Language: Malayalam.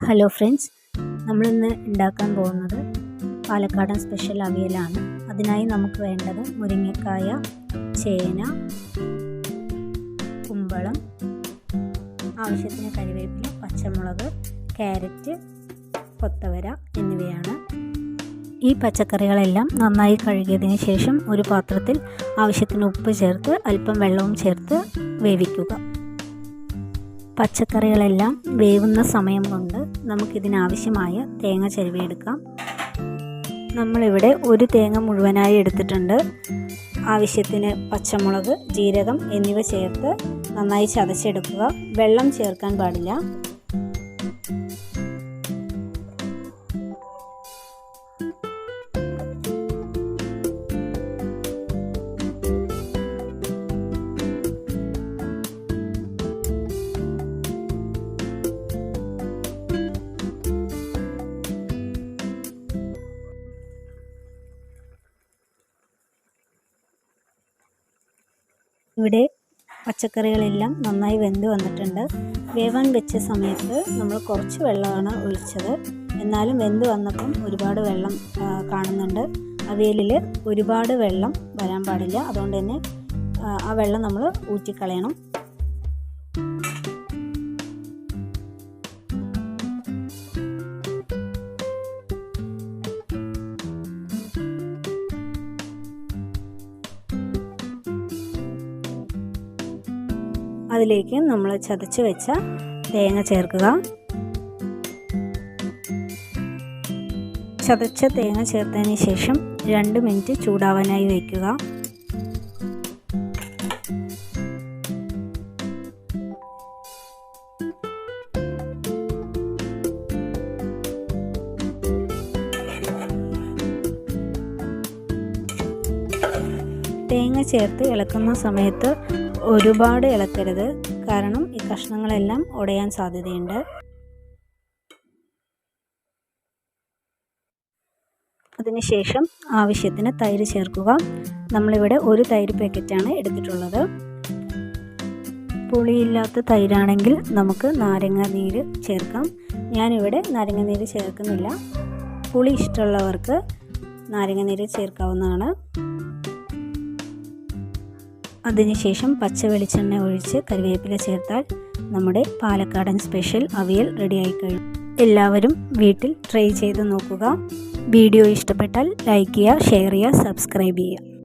ഹലോ ഫ്രണ്ട്സ് നമ്മളിന്ന് ഉണ്ടാക്കാൻ പോകുന്നത് പാലക്കാടൻ സ്പെഷ്യൽ അവിയലാണ്. അതിനായി നമുക്ക് വേണ്ടത് മുരിങ്ങക്കായ ചേന കുമ്പളം ആവശ്യത്തിന് കറിവേപ്പില പച്ചമുളക് ക്യാരറ്റ് കൊത്തവര എന്നിവയാണ്. ഈ പച്ചക്കറികളെല്ലാം നന്നായി കഴുകിയതിന് ശേഷം ഒരു പാത്രത്തിൽ ആവശ്യത്തിന് ഉപ്പ് ചേർത്ത് അല്പം വെള്ളവും ചേർത്ത് വേവിക്കുക. പച്ചക്കറികളെല്ലാം വേവുന്ന സമയം കൊണ്ട് നമുക്കിതിനാവശ്യമായ തേങ്ങ ചെരുവിയെടുക്കാം. നമ്മളിവിടെ ഒരു തേങ്ങ മുഴുവനായി എടുത്തിട്ടുണ്ട്. ആവശ്യത്തിന് പച്ചമുളക് ജീരകം എന്നിവ ചേർത്ത് നന്നായി ചതച്ചെടുക്കുക. വെള്ളം ചേർക്കാൻ പാടില്ല. ഇവിടെ പച്ചക്കറികളെല്ലാം നന്നായി വെന്ത് വന്നിട്ടുണ്ട്. വേവാൻ വെച്ച സമയത്ത് നമ്മൾ കുറച്ച് വെള്ളമാണ് ഒഴിച്ചത്. എന്നാലും വെന്ത് വന്നപ്പം ഒരുപാട് വെള്ളം കാണുന്നുണ്ട്. അവയലിൽ ഒരുപാട് വെള്ളം വരാൻ പാടില്ല. അതുകൊണ്ട് തന്നെ ആ വെള്ളം നമ്മൾ ഊറ്റിക്കളയണം. അതിലേക്ക് നമ്മൾ ചതച്ച് വെച്ച തേങ്ങ ചേർക്കുക. ചതച്ച തേങ്ങ ചേർത്തതിന് ശേഷം രണ്ട് മിനിറ്റ് ചൂടാവാനായി വയ്ക്കുക. തേങ്ങ ചേർത്ത് ഇളക്കുന്ന സമയത്ത് ഒരുപാട് ഇളക്കരുത്. കാരണം ഈ കഷ്ണങ്ങളെല്ലാം ഉടയാൻ സാധ്യതയുണ്ട്. അതിനുശേഷം ആവശ്യത്തിന് തൈര് ചേർക്കുക. നമ്മളിവിടെ ഒരു തൈര് പാക്കറ്റാണ് എടുത്തിട്ടുള്ളത്. പുളിയില്ലാത്ത തൈരാണെങ്കിൽ നമുക്ക് നാരങ്ങ നീര് ചേർക്കാം. ഞാനിവിടെ നാരങ്ങ നീര് ചേർക്കുന്നില്ല. പുളി ഇഷ്ടമുള്ളവർക്ക് നാരങ്ങ നീര് ചേർക്കാവുന്നതാണ്. അതിനുശേഷം പച്ച വെളിച്ചെണ്ണ ഒഴിച്ച് കറിവേപ്പില ചേർത്താൽ നമ്മുടെ പാലക്കാടൻ സ്പെഷ്യൽ അവിയൽ റെഡിയായി കഴിഞ്ഞു എല്ലാവരും വീട്ടിൽ ട്രൈ ചെയ്ത് നോക്കുക. വീഡിയോ ഇഷ്ടപ്പെട്ടാൽ ലൈക്ക് ചെയ്യുക ഷെയർ ചെയ്യുക സബ്സ്ക്രൈബ് ചെയ്യുക.